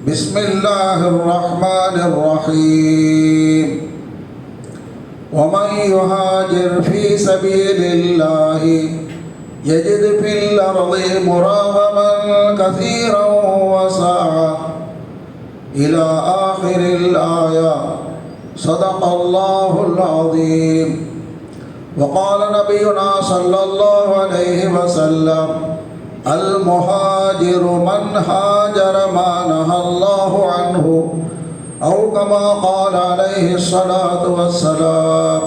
بسم الله الرحمن الرحيم. ومن يهاجر في سبيل الله يجد في الأرض مراغما كثيرا وسعة إلى آخر الآية. صدق الله العظيم. وقال نبينا صلى الله عليه وسلم المهاجر من هاجر ما نهى الله عنه أو كما قال عليه الصلاة والسلام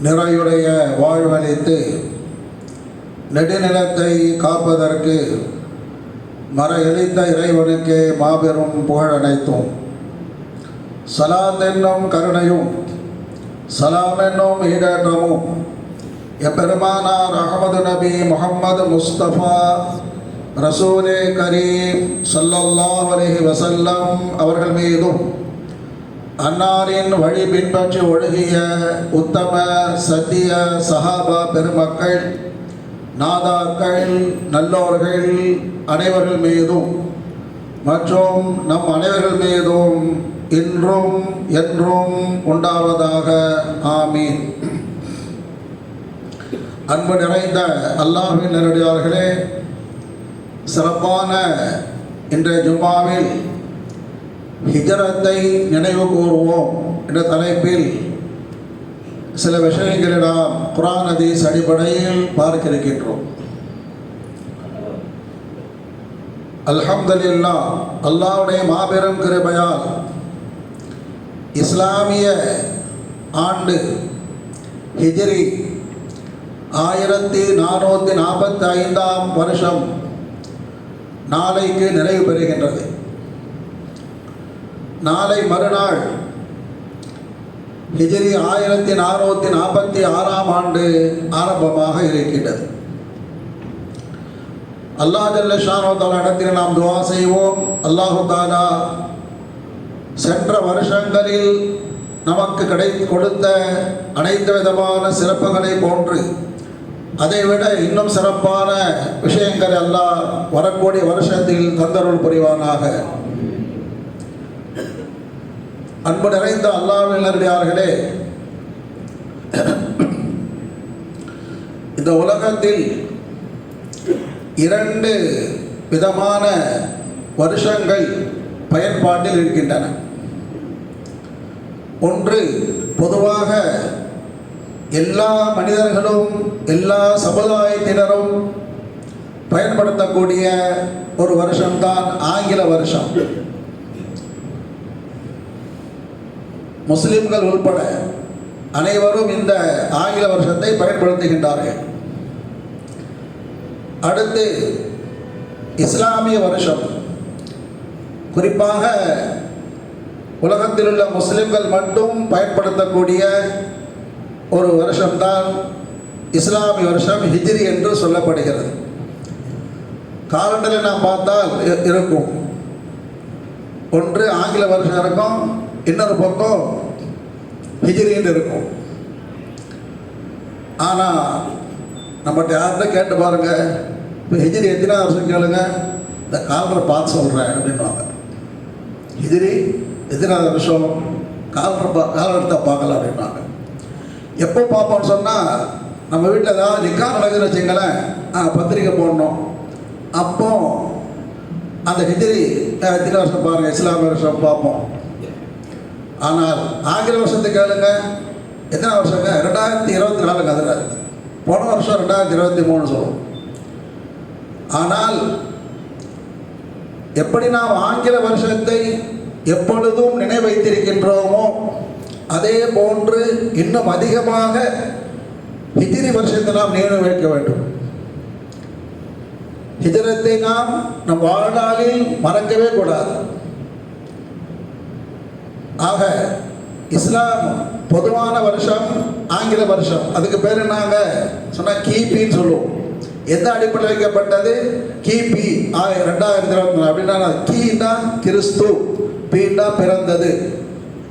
நிறையுடைய வாழ்வழித்து நெடுநிலத்தை காப்பதற்கு மர எளித்த இறைவனுக்கு மாபெரும் புகழ் அனைத்தும் சலாத் என்னும் கருணையும் சலாம் என்னும் ஈடேற்றமும் எபெருமானார் அகமது நபி முகம்மது முஸ்தபா ரசூலே கரீம் சல்லல்லா அலஹி வசல்லம் அவர்கள் மீதும் அன்னாரின் வழி பின்பற்றி ஒழுகிய உத்தம சத்திய சஹாபா பெருமக்கள் நாதாக்கள் நல்லோர்கள் அனைவர்கள் மீதும் மற்றும் நம் அனைவர்கள் மீதும் இன்றும் என்றும் உண்டாவதாக ஆமீன் அன்பு நிறைந்த அல்லாஹின் நேரடியார்களே சிறப்பான இன்றைய ஜும்மாவில் ஹிஜரத்தை நினைவு கூறுவோம் என்ற தலைப்பில் சில விஷயங்களை நாம் குரான் அதீஸ் அடிப்படையில் பார்க்க இருக்கின்றோம் அல்ஹம்துல்லா அல்லாவுடைய மாபெரும் கிருபையால் இஸ்லாமிய ஆண்டு ஹிஜரி ஆயிரத்தி நானூற்றி நாற்பத்தி ஐந்தாம் வருஷம் நாளைக்கு நிறைவு பெறுகின்றது. நாளை மறுநாள் ஹிஜிரி ஆயிரத்தி நானூற்றி நாற்பத்தி ஆறாம் ஆண்டு ஆரம்பமாக இருக்கின்றது. அல்லாஹ் ஜல்ல ஷானோ இடத்தில் நாம் துவா செய்வோம். அல்லாஹு தாலா சென்ற வருஷங்களில் நமக்கு கிடை கொடுத்த அனைத்து விதமான சிறப்புகளை போன்று அதைவிட இன்னும் சிறப்பான விஷயங்கள் அல்லாஹ் வரக்கூடிய வருஷத்தில் தந்தருள் புரிவானாக. அன்பு நிறைந்த அல்லாவினர்களே இந்த உலகத்தில் இரண்டு விதமான வருஷங்கள் பயன்பாட்டில் இருக்கின்றன. ஒன்று பொதுவாக எல்லா மனிதர்களும் எல்லா சமுதாயத்தினரும் பயன்படுத்தக்கூடிய ஒரு வருஷம்தான் ஆங்கில வருஷம். முஸ்லிம்கள் உள்பட அனைவரும் இந்த ஆங்கில வருஷத்தை பயன்படுத்துகின்றார்கள். அடுத்து இஸ்லாமிய வருஷம். குறிப்பாக உலகத்தில் உள்ள முஸ்லிம்கள் மட்டும் பயன்படுத்தக்கூடிய ஒரு வருஷம்தான் இஸ்லாமிய வருஷம் ஹிஜ்ரி என்று சொல்லப்படுகிறது. காலண்டரில் நாம் பார்த்தால் இருக்கும். ஒன்று ஆங்கில வருஷம் இருக்கும் இன்னொரு பக்கம் ஹிஜ்ரின்னு இருக்கும். ஆனால் நம்மகிட்ட யார்கிட்ட கேட்டு பாருங்க இப்போ ஹிஜ்ரி எத்தனை வருஷம் கேளுங்க இந்த காலண்டரை பார்த்து சொல்கிறேன் அப்படின்வாங்க ஹிஜ்ரி எத்தனை வருஷம்? காலண்டர் பா காலத்தை பார்க்கலாம் அப்படின்வாங்க எப்போ பார்ப்போம்னு சொன்னால் நம்ம வீட்டில் ஏதாவது நிக்கா நடக்குதுன்னு வச்சுங்களேன் பத்திரிக்கை போடணும். அப்போ அந்த ஹிஜ்ரி எத்தனை வருஷம் பாருங்கள் இஸ்லாமிய வருஷம் பார்ப்போம். ஆனால் ஆங்கில வருஷத்துக்கு கேளுங்க. எத்தனை வருஷங்க? ரெண்டாயிரத்தி இருபத்தி நாலு அதில். போன வருஷம் ரெண்டாயிரத்தி இருபத்தி மூணு சொல்லுவோம். ஆனால் எப்படி நாம் ஆங்கில வருஷத்தை எப்பொழுதும் நினைவைத்திருக்கின்றோமோ அதே போன்று இன்னும் அதிகமாக ஹிஜ்ரி வருஷத்தை நாம் நினைவு வைக்க வேண்டும். ஹிஜரத்தை நாம் நம் வாழ்நாளில் மறக்கவே கூடாது. ஆக இஸ்லாம் பொதுவான வருஷம் ஆங்கில வருஷம். அதுக்கு பேர் என்னங்க? சொன்னால் கிபின்னு சொல்லுவோம். எந்த அடிப்படையில் வைக்கப்பட்டது? கிபி. ஆயிரம் ரெண்டாயிரத்தி இருபத்தி நாலு. அப்படின்னா கின்னா கிறிஸ்து. பீண்டா பிறந்தது.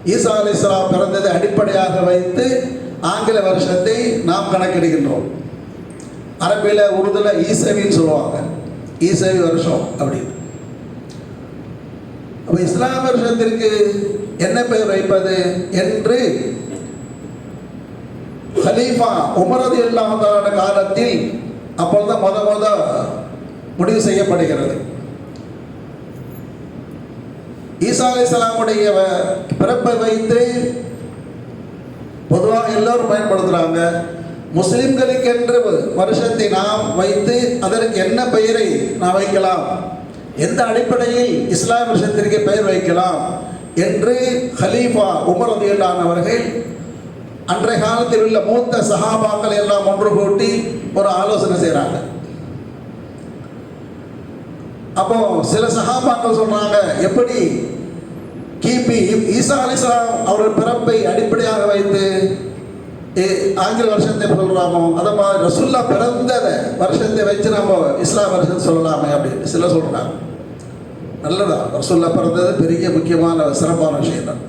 ஈசா அலி இஸ்லாம் பிறந்ததை அடிப்படையாக வைத்து ஆங்கில வருஷத்தை நாம் கணக்கெடுக்கின்றோம் அரபியில் உருதுல ஈசவின்னு சொல்லுவாங்க. ஈசவி வருஷம் அப்படின்னு. அப்போ இஸ்லாம் வருஷத்திற்கு என்ன பெயர் வைப்பது என்று ஹலீஃபா உமரது இல்லாத காலத்தில் அப்பொழுது முத முத முடிவு செய்யப்படுகிறது. ஈசா அலைஹிஸ்ஸலாமுடைய வ- பிறப்பை வைத்து பொதுவாக எல்லோரும் பயன்படுத்துகிறாங்க முஸ்லிம்களுக்கென்று வருஷத்தை நாம் வைத்து அதற்கு என்ன பெயரை நாம் வைக்கலாம்? எந்த அடிப்படையில் இஸ்லாம் வருஷத்திற்கு பெயர் வைக்கலாம்? என்று ஹலீஃபா உமர் ரதியல்லான் அவர்கள் அன்றைய காலத்தில் உள்ள மூத்த சஹாபாக்கள் எல்லாம் ஒன்று கூட்டி ஒரு ஆலோசனை செய்கிறாங்க அப்போ சில சகாபாக்கள் சொல்றாங்க எப்படி கிபி ஈசா அலிஸ்லாம் அவர்கள் பிறப்பை அடிப்படையாக வைத்து ஏ- ஆங்கில வருஷத்தை சொல்றாமோ அதை மாதிரி ரசுல்லா பிறந்த வருஷத்தை வச்சு நம்ம இஸ்லாம் வருஷம் சொல்லலாமே அப்படின்னு சிலர் சொல்றாங்க. நல்லதா? ரசுல்லா பிறந்தது பெரிய முக்கியமான சிறப்பான விஷயம் தான்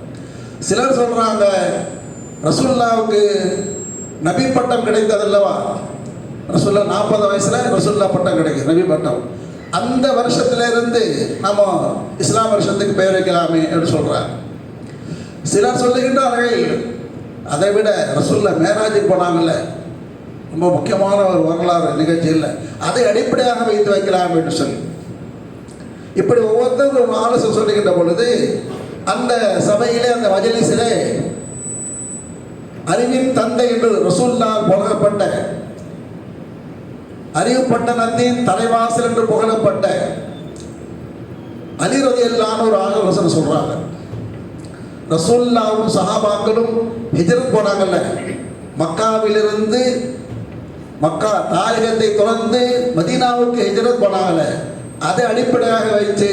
சிலர் சொல்றாங்க ரசுல்லாவுக்கு நபி பட்டம் கிடைத்ததல்லவா ரசுல்லா நாற்பது வயசுல ரசுல்லா பட்டம் கிடைக்கும் நபி பட்டம். அந்த வருஷத்துல இருந்து நம்ம இஸ்லாம் வருஷத்துக்கு பெயர் வைக்கலாமே என்று சொல்றாங்க சிலர் சொல்லுகின்றார்கள் அதை விட ரசூல்ல மேராஜுக்கு போனாங்கல்ல ரொம்ப முக்கியமான ஒரு வரலாறு நிகழ்ச்சி இல்லை. அதை அடிப்படையாக வைத்து வைக்கலாம் என்று சொல்லி. இப்படி ஒவ்வொருத்தரும் ஒரு ஆலோசனை சொல்லுகின்ற பொழுது அந்த சபையிலே அந்த மஜலிசிலே அறிவின் தந்தை என்று ரசூல்லால் புலகப்பட்ட அறிவுப்பட்டனத்தின் தலைவாசல் என்று புகழப்பட்ட அலிரதி ஒரு ஆலோசனை சொல்றாங்க. ரசோல்லாவும் சஹாபாக்களும் ஹிஜரத் போனாங்கல்ல. மக்காவிலிருந்து மக்கா தாயகத்தை தொடர்ந்து மதீனாவுக்கு ஹிஜரத் போனாங்கல்ல. அதை அடிப்படையாக வைத்து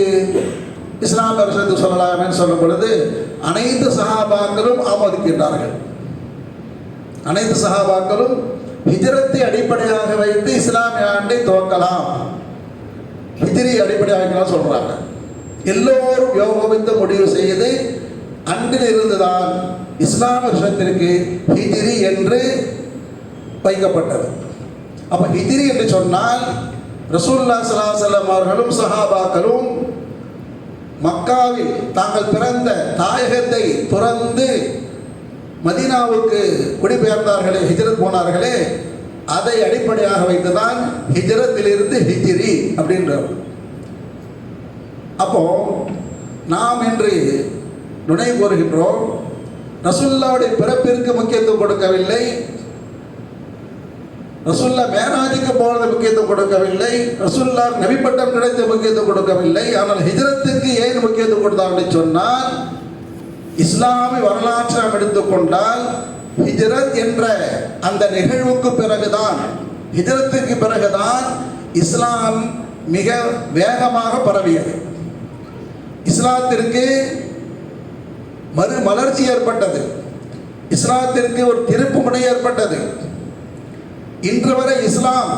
இஸ்லாம் அரசு சொல்லலாம்னு சொல்லும் பொழுது அனைத்து சகாபாக்களும் ஆமோதிக்கின்றார்கள். அனைத்து சகாபாக்களும் ஹிஜரத்தை அடிப்படையாக வைத்து இஸ்லாமிய ஆண்டை துவக்கலாம். ஹிஜிரி அடிப்படையாக சொல்றாங்க. எல்லோரும் யோகமித்து முடிவு செய்து அன்றில் இருந்துதான் இஸ்லாம வருஷத்திற்கு ஹிஜிரி என்று வைக்கப்பட்டது. அப்ப ஹிஜிரி என்று சொன்னால் ரசூல்லா ஸல்லல்லாஹு அவர்களும் சஹாபாக்களும் மக்காவில் தாங்கள் பிறந்த தாயகத்தை துறந்து மதீனாவுக்கு குடிபெயர்ந்தார்களே ஹிஜ்ரத் போனார்களே அதை அடிப்படையாக வைத்துதான் ஹிஜரத்திலிருந்து ஹிஜிரி அப்படின்றார். அப்போ நாம் இன்று நுணை கூறுகின்றோம் ரசுல்லாவுடைய பிறப்பிற்கு முக்கியத்துவம் கொடுக்கவில்லை ரசுல்லா மேராஜுக்கு போனது முக்கியத்துவம் கொடுக்கவில்லை ரசுல்லா நபிப்பட்டம் கிடைத்த முக்கியத்துவம் கொடுக்கவில்லை ஆனால் ஹிஜரத்துக்கு ஏன் முக்கியத்துவம் கொடுத்தாங்கன்னு சொன்னால் இஸ்லாமிய வரலாற்றை நாம் எடுத்துக்கொண்டால் ஹிஜ்ரத் என்ற அந்த நிகழ்வுக்கு பிறகுதான் ஹிஜ்ரத்துக்கு பிறகுதான் இஸ்லாம் மிக வேகமாக பரவியது. இஸ்லாத்திற்கு மறு மலர்ச்சி ஏற்பட்டது. இஸ்லாத்திற்கு ஒரு திருப்பு முனை ஏற்பட்டது. இன்று வரை இஸ்லாம்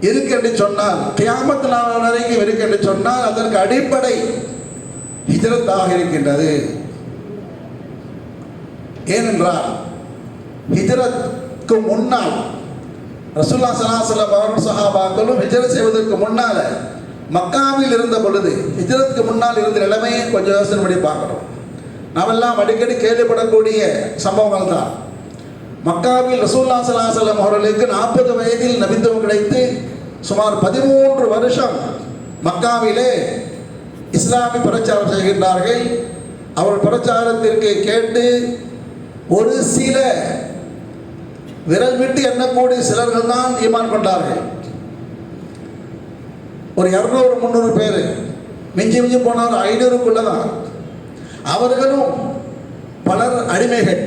இருக்கு என்று சொன்னால் கியாமத்து நாள் வரைக்கும் இருக்கு என்று சொன்னால் அதற்கு அடிப்படை ஹிஜரத்தாக இருக்கின்றது. ஏனென்றால் ஹிஜரத்துக்கு முன்னால் ரசூல்லா சலாசலம் அவர்கள் சஹாபாக்களும் ஹிஜரத் செய்வதற்கு முன்னால் மக்காவில் இருந்த பொழுது ஹிஜரத்துக்கு முன்னால் இருந்த நிலைமையை கொஞ்சம் யோசனை பண்ணி பார்க்கணும். நாமெல்லாம் அடிக்கடி கேள்விப்படக்கூடிய சம்பவங்கள் தான். மக்காவில் ரசூல்லா சலாசலம் அவர்களுக்கு நாற்பது வயதில் நபித்துவம் கிடைத்து சுமார் பதிமூன்று வருஷம் மக்காவிலே இஸ்லாமிய பிரச்சாரம் செய்கின்றார்கள். அவர் பிரச்சாரத்திற்கு கேட்டு ஒரு சில விரல் விட்டு எண்ணக்கூடிய சிலர்கள் தான் ஈமான் கொண்டார்கள். ஒரு இரநூறு முந்நூறு பேர் மிஞ்சி மிஞ்சி போனவர் ஐநூறுக்குள்ள தான் அவர்களும் பலர் அடிமைகள்.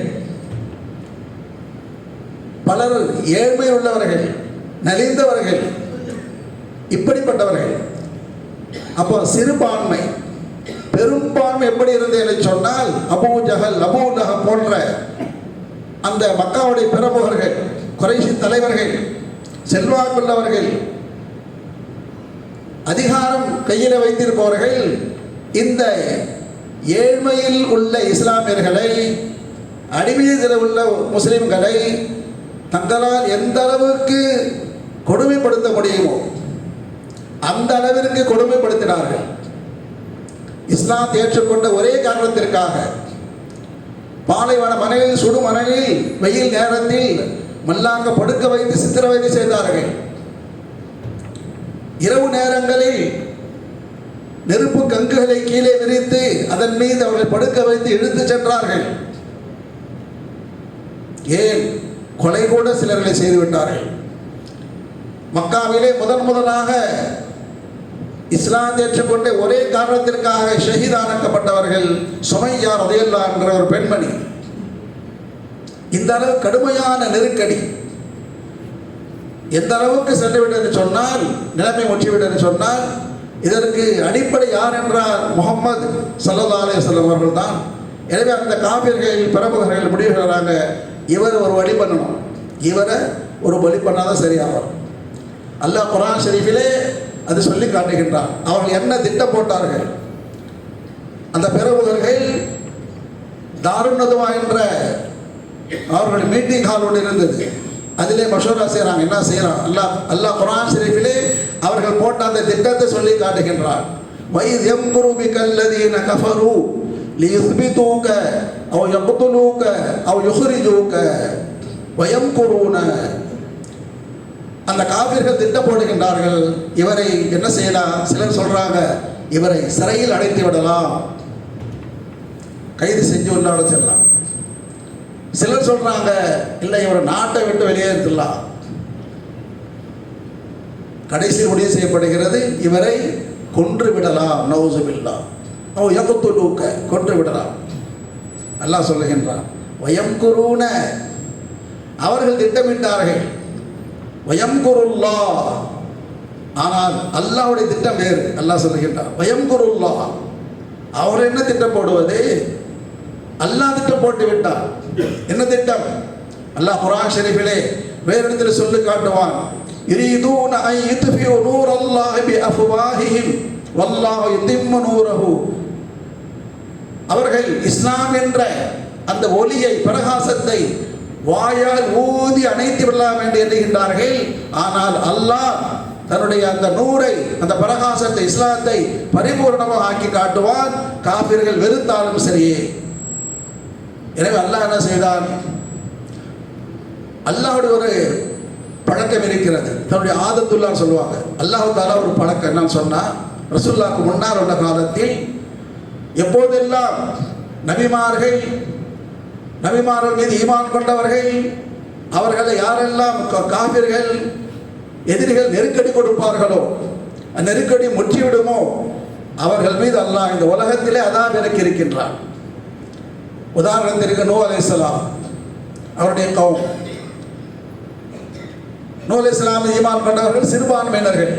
பலர் ஏழ்மை உள்ளவர்கள் நலிந்தவர்கள் இப்படிப்பட்டவர்கள். அப்போ சிறுபான்மை பெரும்பான்மை எப்படி இருந்தது என்று சொன்னால் அபூ ஜஹல் அபூ லஹப் போன்ற அந்த மக்காவுடைய பிரமுகர்கள் குறைசி தலைவர்கள் செல்வாக்குள்ளவர்கள் அதிகாரம் கையில் வைத்திருப்பவர்கள் இந்த ஏழ்மையில் உள்ள இஸ்லாமியர்களை அடிமையத்தில் உள்ள முஸ்லிம்களை தங்களால் எந்த அளவுக்கு கொடுமைப்படுத்த முடியுமோ அந்த அளவிற்கு கொடுமைப்படுத்தினார்கள். இஸ்லாத்தை ஏற்றுக்கொண்ட ஒரே காரணத்திற்காக பாலைவன மணலில் சுடு மணலில் வெயில் நேரத்தில் மல்லாங்க படுக்க வைத்து சித்திரவதை செய்தார்கள். இரவு நேரங்களில் நெருப்பு கங்குகளை கீழே விரித்து அதன் மீது அவர்களை படுக்க வைத்து இழுத்து சென்றார்கள். ஏன்? கொலை கூட சிலர்களை செய்துவிட்டார்கள் மக்காவிலே முதன் முதலாக இஸ்லாம் ஏற்றுக்கொண்ட ஒரே காரணத்திற்காக ஷஹீதானக்கப்பட்டவர்கள் சுமையார் அதையல்லா என்ற ஒரு பெண்மணி. இந்த அளவு கடுமையான நெருக்கடி. எந்த அளவுக்கு சென்றுவிட்டது சொன்னால் நிலைமை முற்றிவிட்டது சொன்னால் இதற்கு அடிப்படை யார் என்றால் முகமது சல்லா அலையம் அவர்கள் தான் எனவே அந்த காவியர்கள் பிரமுகர்கள் முடிவு செய்கிறாங்க இவர் ஒரு வழி பண்ணணும். இவரை ஒரு வழி பண்ணாதான் சரியாக வரும் அல்லாஹ் குரான் ஷெரீஃபிலே அது சொல்லி காட்டுகின்றான். அவர்கள் என்ன திட்டம் போட்டார்கள்? அந்த பிரமுகர்கள் தாருணதுவா என்ற அவர்களுடைய மீட்டிங் ஹால் ஒன்று இருந்தது. அதிலே மஷூரா செய்கிறாங்க என்ன செய்கிறான் அல்லா அல்லாஹ் குரான் ஷெரீஃபிலே அவர்கள் போட்ட அந்த திட்டத்தை சொல்லி காட்டுகின்றார் வைத் கல்லது பிகல்லதீன கஃபரு லியுஸ்பிதூக அவ் யக்துலூக அவ் யுஹ்ரிஜூக வயம்குரூன அந்த காவிர்கள் திட்டம் போடுகின்றார்கள் இவரை என்ன செய்யலாம்? சிலர் சொல்றாங்க இவரை சிறையில் அடைத்து விடலாம். கைது செஞ்சு உள்ளாலும் செல்லலாம் சிலர் சொல்றாங்க இல்லை இவரை நாட்டை விட்டு வெளியேற்றலாம் கடைசி முடிவு செய்யப்படுகிறது இவரை கொன்று விடலாம். நவுசுபில்லா ஓ யகுத்துலூக்க கொன்று விடலாம். அல்லாஹ் சொல்லுகின்றான் வயம் குருன அவர்கள் திட்டமிட்டார்கள். வயம் குருல்லா ஆனால் அல்லாஹ்வுடைய திட்டம் வேறு அல்லாஹ் சொல்லுகின்றான் வயம் குருல்லா அவர் என்ன திட்டம் போடுவது அல்லாஹ் திட்டம் போட்டு விட்டார் என்ன திட்டம் அல்லாஹ் குரான் ஷெரீஃபிலே வேறு இடத்துல சொல்லி காட்டுவான் يريدون أن يطفئوا نور الله بأفواههم والله يتم نوره அவர்கள் இஸ்லாம் என்ற அந்த ஒளியை பிரகாசத்தை வாயால் ஊதி அணைத்து விடலாம் என்று எண்ணுகின்றார்கள். ஆனால் அல்லாஹ் தன்னுடைய அந்த நூரை அந்த பிரகாசத்தை இஸ்லாத்தை பரிபூர்ணமாக ஆக்கி காட்டுவான். காபிர்கள் வெறுத்தாலும் சரியே எனவே அல்லாஹ் என்ன செய்தான்? அல்லாஹுடைய ஒரு பழக்கம் இருக்கிறது. தன்னுடைய ஆதத்துள்ளான்னு சொல்லுவாங்க. அல்லாஹு தாலா ஒரு பழக்கம் என்னன்னு சொன்னால் ரசுல்லாக்கு முன்னால் உள்ள காலத்தில் எப்போதெல்லாம் நபிமார்கள் நபிமார்கள் மீது ஈமான் கொண்டவர்கள் அவர்களை யாரெல்லாம் கா- எதிரிகள் நெருக்கடி கொடுப்பார்களோ அந்த நெருக்கடி முற்றிவிடுமோ அவர்கள் மீது அல்லாஹ் இந்த உலகத்திலே அதான் இறக்கி இருக்கின்றான். உதாரணத்திற்கு நூ அலைஹிஸ்ஸலாம் அவருடைய கௌம். நூ அலைஹிஸ்ஸலாம் ஈமான் கொண்டவர்கள் சிறுபான்மையினர்கள்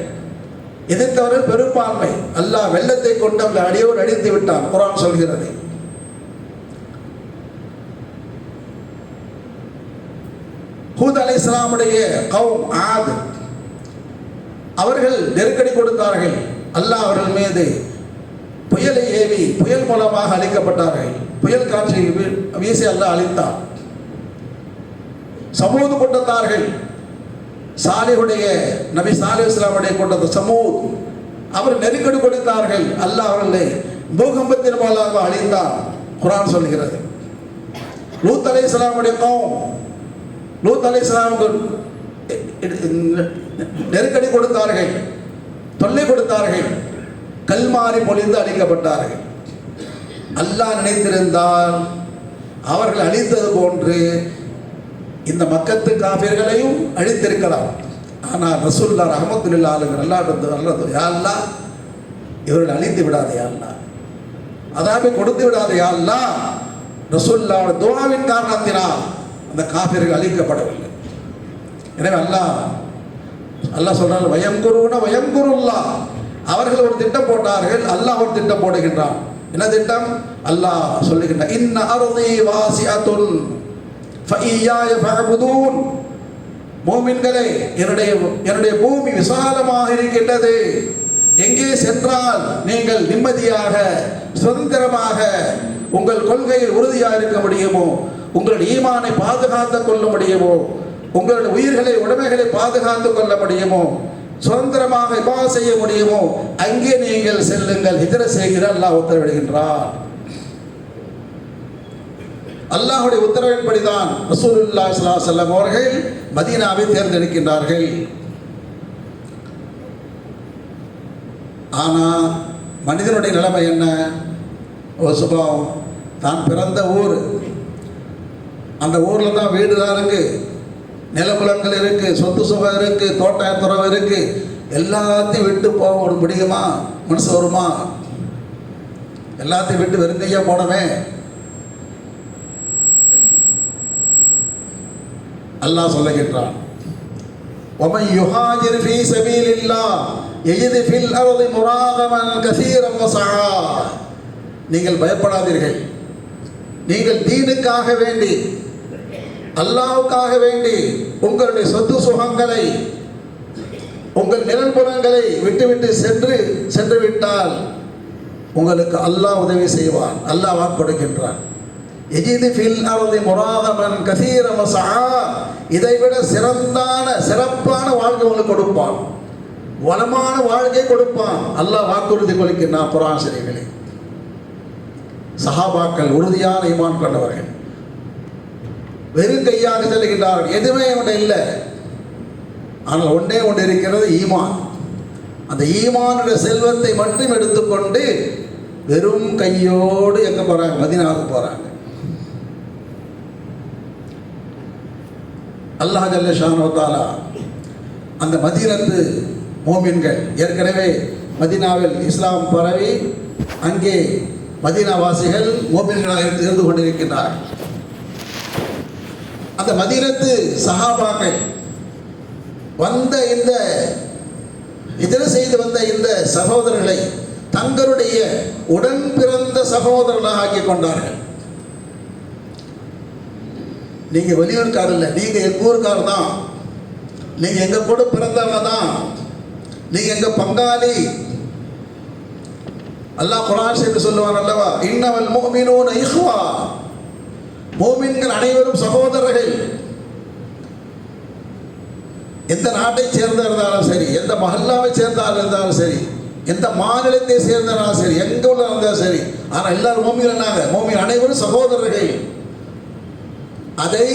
எதிர்த்தவர்கள் பெரும்பான்மை. அல்லாஹ் வெள்ளத்தை கொண்டு அவர்கள் அடியோடு அடித்து விட்டான் குரான் சொல்கிறது ஹூத் அலை இஸ்லாமுடைய கௌம் ஆது. அவர்கள் நெருக்கடி கொடுத்தார்கள். அல்லாஹ் அவர்கள் மீது புயலை ஏவி புயல் மூலமாக அழிக்கப்பட்டார்கள். புயல் காற்றை வீசி அல்லாஹ் அழித்தார். சமூக கூட்டத்தார்கள் சாலிஹுடைய நபி சாலி இஸ்லாமுடைய கூட்டத்தை சமூத் அவர் நெருக்கடி கொடுத்தார்கள். அல்லாஹ் அவர்களை பூகம்பத்தின் மூலமாக அழித்தான் குரான் சொல்கிறது. லூத் அலை இஸ்லாமுடைய கௌம் லூத் அலி இஸ்லாமுக்கு நெருக்கடி கொடுத்தார்கள். தொல்லை கொடுத்தார்கள். கல்மாரி பொழிந்து அழிக்கப்பட்டார்கள். அல்லாஹ் நினைத்திருந்தால் அவர்கள் அழித்தது போன்று இந்த மக்கத்து காபிர்களையும் அழித்திருக்கலாம். ஆனால் ரசூல்லா ரஹமத்துல்லா ஆளுங்க நல்லா இருந்தது நல்லது யாழ்லா இவர்கள் அழித்து விடாது யாழ்லா அதாவது கொடுத்து விடாது யாழ்லா ரசூல்லாவோட துவாவின் காரணத்தினால் அந்த காபிர்கள் அழிக்கப்படவில்லை. எனவே அல்லாஹ் அல்லாஹ் சொல்றாங்க வயம் குருன வயம் அவர்கள் ஒரு திட்டம் போட்டார்கள் அல்லாஹ் ஒரு திட்டம் போடுகின்றான். என்ன திட்டம்? அல்லாஹ் சொல்லுகின்றான் இன்ன அருதி வாசிஅத்துன் ஃபஇய்யாய ஃபஅபுதூன். மூமின்களே என்னுடைய என்னுடைய பூமி விசாலமாக இருக்கின்றது. எங்கே சென்றால் நீங்கள் நிம்மதியாக சுதந்திரமாக உங்கள் கொள்கையில் உறுதியாக இருக்க முடியுமோ? உங்களுடைய ஈமானை பாதுகாத்துக் கொள்ள முடியுமோ உங்களுடைய உயிர்களை உடைமைகளை பாதுகாத்துக் கொள்ள முடியுமோ சுதந்திரமாக இபா செய்ய முடியுமோ அங்கே நீங்கள் செல்லுங்கள். இதர செய்கிற அல்லாஹ் உத்தரவிடுகின்றார். அல்லாஹுடைய உத்தரவின்படிதான் ரசூலுல்லா சலா செல்லம் அவர்கள் மதீனாவை தேர்ந்தெடுக்கின்றார்கள். ஆனால் மனிதனுடைய நிலைமை என்ன? ஒரு சுபாவம். தான் பிறந்த ஊர். அந்த ஊரில் தான் வீடு தான் இருக்கு நிலப்புலங்கள் இருக்கு சொத்து சுகம் இருக்கு தோட்டத்துறவு இருக்கு எல்லாத்தையும் விட்டு போக முடியுமா மனசு வருமா எல்லாத்தையும் விட்டு வெறுங்கையா போனவே அல்லாஹ் சொல்லுகின்றான் ومن يهاجر في سبيل الله يجد في الأرض مراغما كثيرا وسعا நீங்கள் பயப்படாதீர்கள் நீங்கள் தீனுக்காக வேண்டி அல்லாவுக்காக வேண்டி உங்களுடைய சொத்து சுகங்களை உங்கள் நிழல்புறங்களை விட்டுவிட்டு சென்று சென்று விட்டால் உங்களுக்கு அல்லாஹ் உதவி செய்வான் அல்லாஹ் வாக்கு கொடுக்கின்றான் எஜிது ஃபில் அர்தி முராதமன் கசீர இதை விட சிறந்தான சிறப்பான வாழ்க்கை உங்களுக்கு கொடுப்பான். வளமான வாழ்க்கை கொடுப்பான். அல்லாஹ் வாக்குறுதி கொடுக்கின்றான் புறாசிரியர்களே சிறைகளே சஹாபாக்கள் உறுதியான இமான் கொண்டவர்கள். வெறும் கையாக செல்கின்றார்கள் எதுவுமே ஒன்று இல்லை. ஆனால் ஒன்றே ஒன்று இருக்கிறது ஈமான். அந்த ஈமானுடைய செல்வத்தை மட்டும் எடுத்துக்கொண்டு வெறும் கையோடு எங்கே போகிறாங்க மதினாவுக்கு போகிறாங்க அல்லாஹ் ஜல்ல ஷானோ அந்த மதீனத்து மோமின்கள் ஏற்கனவே மதீனாவில் இஸ்லாம் பரவி அங்கே மதீனாவாசிகள் மோமின்களாக இருந்து கொண்டிருக்கின்றார்கள். கொண்டிருக்கின்றார் அந்த மதீனத்து சகாபாக்கள் வந்த இந்த இதர செய்து வந்த இந்த சகோதரர்களை தங்களுடைய உடன் பிறந்த சகோதரர்களாக ஆக்கி கொண்டார்கள் நீங்க வெளியூர்காரர் இல்லை நீங்க எங்க ஊர்க்காரர் தான் நீங்க எங்க கூட பிறந்தவங்க தான் நீங்க எங்க பங்காளி. அல்லாஹ் குரான் செய்து சொல்லுவான் அல்லவா இன்னவல் மோமினோன் ஐஹ்வா மோமின்கள் அனைவரும் சகோதரர்கள். எந்த நாட்டை சேர்ந்த இருந்தாலும் சரி எந்த மஹல்லாவை சேர்ந்தாலும் இருந்தாலும் சரி எந்த மாநிலத்தை சேர்ந்தாலும் சரி எங்க உள்ள இருந்தாலும் சரி ஆனால் எல்லாரும் மோமிகள் என்னாங்க மோமின் அனைவரும் சகோதரர்கள். அதை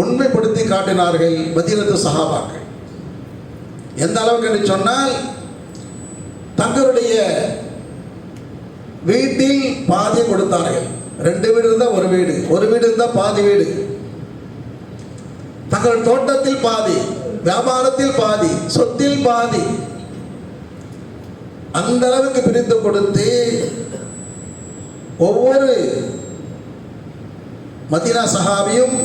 உண்மைப்படுத்தி காட்டினார்கள் மதீனத்து சஹாபாக்கள். எந்த அளவுக்கு என்று சொன்னால் தங்களுடைய வீட்டில் பாதி கொடுத்தார்கள். ரெண்டு வீடு இருந்தால் ஒரு வீடு ஒரு வீடு இருந்தால் பாதி வீடு. தங்கள் தோட்டத்தில் பாதி வியாபாரத்தில் பாதி சொத்தில் பாதி. அந்த அளவுக்கு பிரித்து கொடுத்து ஒவ்வொரு மதீனா சஹாபியும்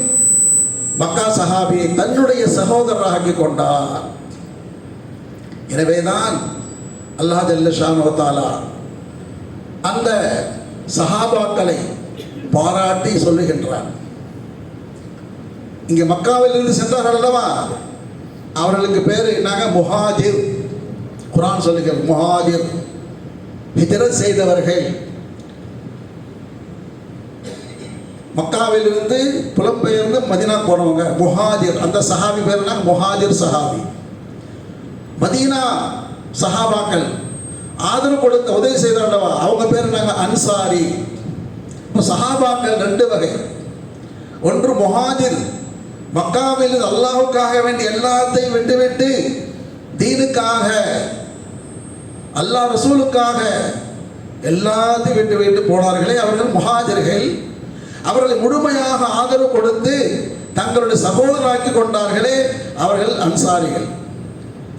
மக்கா சஹாபியை தன்னுடைய சகோதரராகி கொண்டார். எனவேதான் அல்லாஹ் ஜல்ல அந்த சஹாபாக்களை பாராட்டி சொல்லுகின்றார் இங்கே மக்காவிலிருந்து சென்றார்கள் அல்லவா? அவர்களுக்கு பேர் என்னாக முஹாஜிர். குரான் சொல்லுங்கள் முஹாஜிர். ஹிஜரத் செய்தவர்கள். மக்காவிலிருந்து புலம்பெயர்ந்து மதினா போனவங்க முஹாஜிர். அந்த சஹாபி பேர்னா முஹாஜிர் சஹாபி. மதீனா சஹாபாக்கள் ஆதரவு கொடுத்த உதவி செய்தாண்டவா அவங்க பேர் நாங்கள் அன்சாரி. சஹாபாக்கள் ரெண்டு வகை. ஒன்று முஹாஜிர். மக்காவில் அல்லாஹுக்காக வேண்டி எல்லாத்தையும் விட்டுவிட்டு தீனுக்காக அல்லாஹ் ரசூலுக்காக எல்லாத்தையும் விட்டு விட்டு போனார்களே அவர்கள் முஹாஜர்கள். அவர்களை முழுமையாக ஆதரவு கொடுத்து தங்களுடைய சகோதராக்கி கொண்டார்களே அவர்கள் அன்சாரிகள்.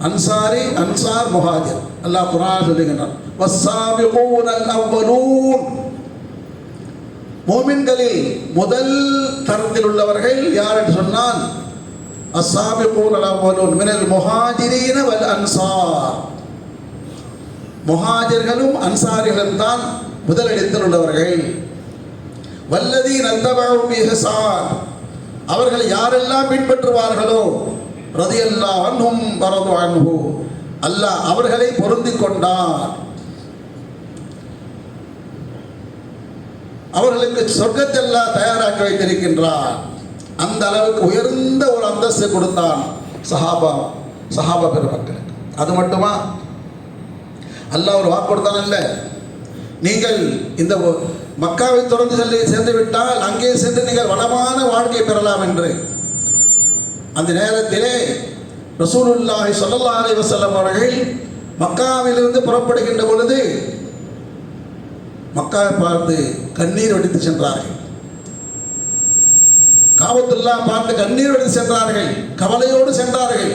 அன்சாரி அன்சார் முஹாஜர். அல்லாஹ் குரான் சொல்லுகின்றான் மோமின்களில் முதல் தரத்தில் உள்ளவர்கள் யார் என்று சொன்னால் அஸ்ஸாபிகூன அவ்வலூன் மினல் முஹாஜிரீன வல் அன்சார் முஹாஜிர்களும் அன்சாரிகளும் தான் முதலிடத்தில் உள்ளவர்கள் வல்லதி நந்தபாவும் இஹசான் அவர்கள் யாரெல்லாம் பின்பற்றுவார்களோ ரதியல்லா அன்ஹும் வரது அன்ஹு. அல்லாஹ் அவர்களை பொருந்தி கொண்டார் அவர்களுக்கு சொர்க்கத்தெல்லாம் தயாராக்க வைத்திருக்கின்றார். அந்த அளவுக்கு உயர்ந்த ஒரு அந்தஸ்து கொடுத்தான் சஹாபா சஹாபா பெருமக்களுக்கு அது மட்டுமா? அல்லாஹ் ஒரு வாக்கு கொடுத்தானல்ல நீங்கள் இந்த மக்காவை தொடர்ந்து செல்ல சேர்ந்து விட்டால் அங்கே சென்று நீங்கள் வளமான வாழ்க்கை பெறலாம் என்று. அந்த நேரத்திலே ரசூலுல்லாஹி சொல்லல்லா அலி வசல்லம் அவர்கள் மக்காவிலிருந்து புறப்படுகின்ற பொழுது மக்காவை பார்த்து கண்ணீர் வடித்து சென்றார்கள். காபத்துல்லா பார்த்து கண்ணீர் வடித்து சென்றார்கள். கவலையோடு சென்றார்கள்.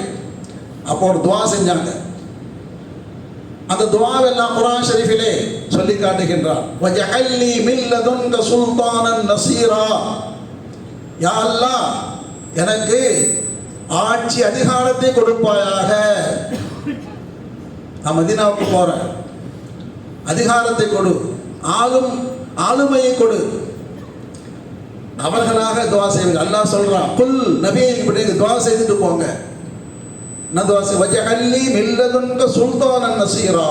அப்போ ஒரு துவா செஞ்சாங்க. அந்த துவாவெல்லாம் குரான் ஷரீஃபிலே சொல்லி காட்டுகின்றார். வஜஅல்னி மின் சுல்தானன் நசீரா. யா அல்லாஹ் எனக்கு ஆட்சி அதிகாரத்தை கொடுப்பாயாக. நான் மதீனாவுக்கு போறேன். அதிகாரத்தை கொடு. ஆளும் ஆளுமையை கொடு. அவர்களாக துவா செய்வாங்க அல்லாஹ் சொல்றான் புல் நபியை இப்படி துவா செய்துட்டு போங்க. என்ன துவா செய் வஜஅல்னி மின் சுல்தான் நசீரா.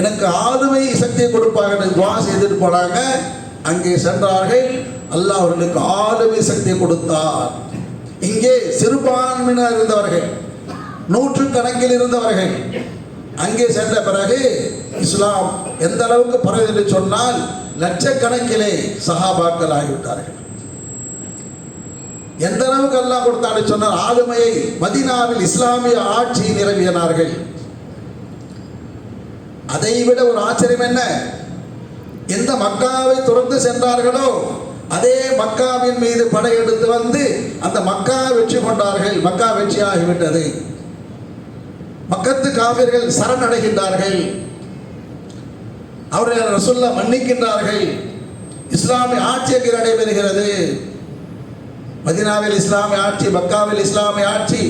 எனக்கு ஆளுமை சக்தியை கொடுப்பாங்க. துவா செய்துட்டு போனாங்க அங்கே சென்றார்கள். அல்லாஹ் அவர்களுக்கு ஆளுமை சக்தியை கொடுத்தார். இங்கே சிறுபான்மையினர் இருந்தவர்கள் நூற்று கணக்கில் இருந்தவர்கள் அங்கே சென்ற பிறகு இஸ்லாம் எந்த அளவுக்கு பரவுது என்று சொன்னால் லட்சக்கணக்கிலே சஹாபாக்கள் ஆகிவிட்டார்கள். எந்த அளவுக்கு அல்லாஹ் கொடுத்தான்னு சொன்னார் ஆளுமையை மதீனாவில் இஸ்லாமிய ஆட்சி நிரம்பியனார்கள் அதை விட ஒரு ஆச்சரியம் என்ன? எந்த மக்காவை துறந்து சென்றார்களோ அதே மக்காவின் மீது படையெடுத்து வந்து அந்த மக்கா வெற்றி கொண்டார்கள். மக்கா வெற்றி ஆகிவிட்டது மக்கத்து காவிர்கள் சரணடைகின்றார்கள். அவர்கள் ரசுல்லா மன்னிக்கின்றார்கள். இஸ்லாமிய ஆட்சி அங்கே நடைபெறுகிறது? மதினாவில் இஸ்லாமிய ஆட்சி மக்காவில் இஸ்லாமிய ஆட்சி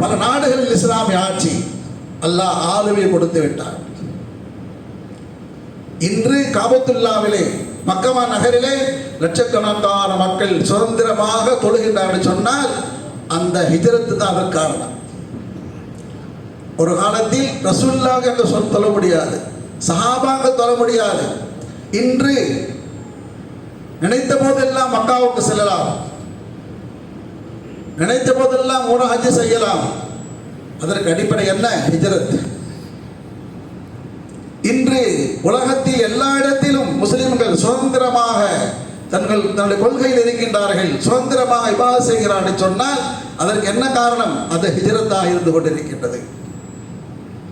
பல நாடுகளில் இஸ்லாமிய ஆட்சி அல்லாஹ் ஆளுமை கொடுத்து விட்டார் இன்று காபத்துல்லாவிலே மக்கமா நகரிலே லட்சக்கணக்கான மக்கள் சுதந்திரமாக தொழுகின்றார்கள் சொன்னால் அந்த ஹிஜரத்து தான் அதற்கு காரணம். ஒரு காலத்தில் ரசூல்லாக அங்கே சொல் சொல்ல முடியாது. சஹாபாங்க தொழ முடியாது. இன்று நினைத்த போதெல்லாம் மக்காவுக்கு செல்லலாம். நினைத்த போதெல்லாம் ஒரு ஹஜ் செய்யலாம். அதற்கு அடிப்படை என்ன? ஹிஜரத். இன்று உலகத்தில் எல்லா இடத்திலும் முஸ்லிம்கள் சுதந்திரமாக தங்கள் தன்னுடைய கொள்கையில் இருக்கின்றார்கள். சுதந்திரமாக இபாத செய்கிறார்கள் சொன்னால் அதற்கு என்ன காரணம்? அது ஹிஜரத்தாக இருந்து கொண்டிருக்கின்றது.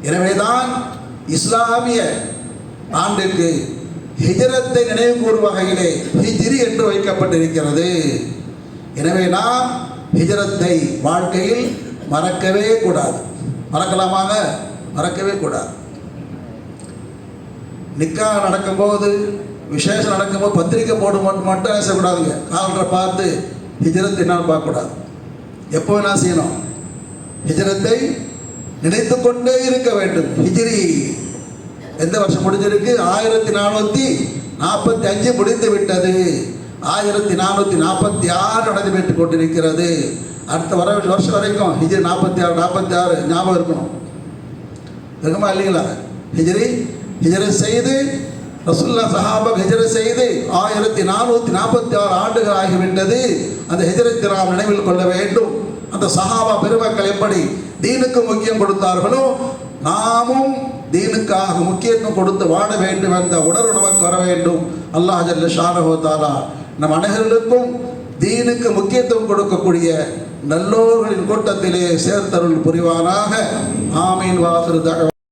எனவேதான் இஸ்லாமிய ஆண்டுக்கு ஹிஜரத்தை நினைவு கூறும் வகையிலே ஹிஜ்ரி என்று வைக்கப்பட்டிருக்கிறது. எனவே நாம் ஹிஜரத்தை வாழ்க்கையில் மறக்கவே கூடாது. மறக்கலாமாங்க? மறக்கவே கூடாது. நிக்கா நடக்கும்போது விசேஷம் நடக்கும்போது பத்திரிக்கை போடும் மட்டும் மட்டும் என்ன செய்யக்கூடாதுங்க? காலரை பார்த்து ஹிஜரத் என்னால் பார்க்கக்கூடாது. எப்போ என்ன செய்யணும்? ஹிஜரத்தை நினைத்து கொண்டே இருக்க வேண்டும். ஹிஜ்ரி எந்த வருஷம் முடிஞ்சிருக்கு? ஆயிரத்தி நானூற்றி நாற்பத்தி அஞ்சு முடிந்து விட்டது ஆயிரத்தி நானூற்றி நாற்பத்தி ஆறு நடைபெற்று கொண்டிருக்கிறது. அடுத்த வர வருஷம் வரைக்கும் ஹிஜிரி நாற்பத்தி ஆறு நாற்பத்தி ஆறு ஞாபகம் இருக்கணும். இருக்குமா இல்லைங்களா? ஹிஜ்ரி ஹிஜ்ரி செய்து ரசுல்லா சஹாபக் ஹிஜ்ரி செய்து ஆயிரத்தி நானூற்றி நாற்பத்தி ஆறு ஆண்டுகள் ஆகிவிட்டது. அந்த ஹிஜ்ரத்தை நாம் நினைவில் கொள்ள வேண்டும். அந்த சஹாபா பெருமக்கள் எப்படி தீனுக்கு முக்கியம் கொடுத்தார்களோ நாமும் தீனுக்காக முக்கியத்துவம் கொடுத்து வாழ வேண்டும் என்ற உணர்வு நமக்கு வர வேண்டும். அல்லாஹ் ஜல்ல ஷானஹு தாலா நம் அனைவர்களுக்கும் தீனுக்கு முக்கியத்துவம் கொடுக்கக்கூடிய நல்லோர்களின் கூட்டத்திலே சேர்த்தருள் புரிவானாக. ஆமீன். வாசரு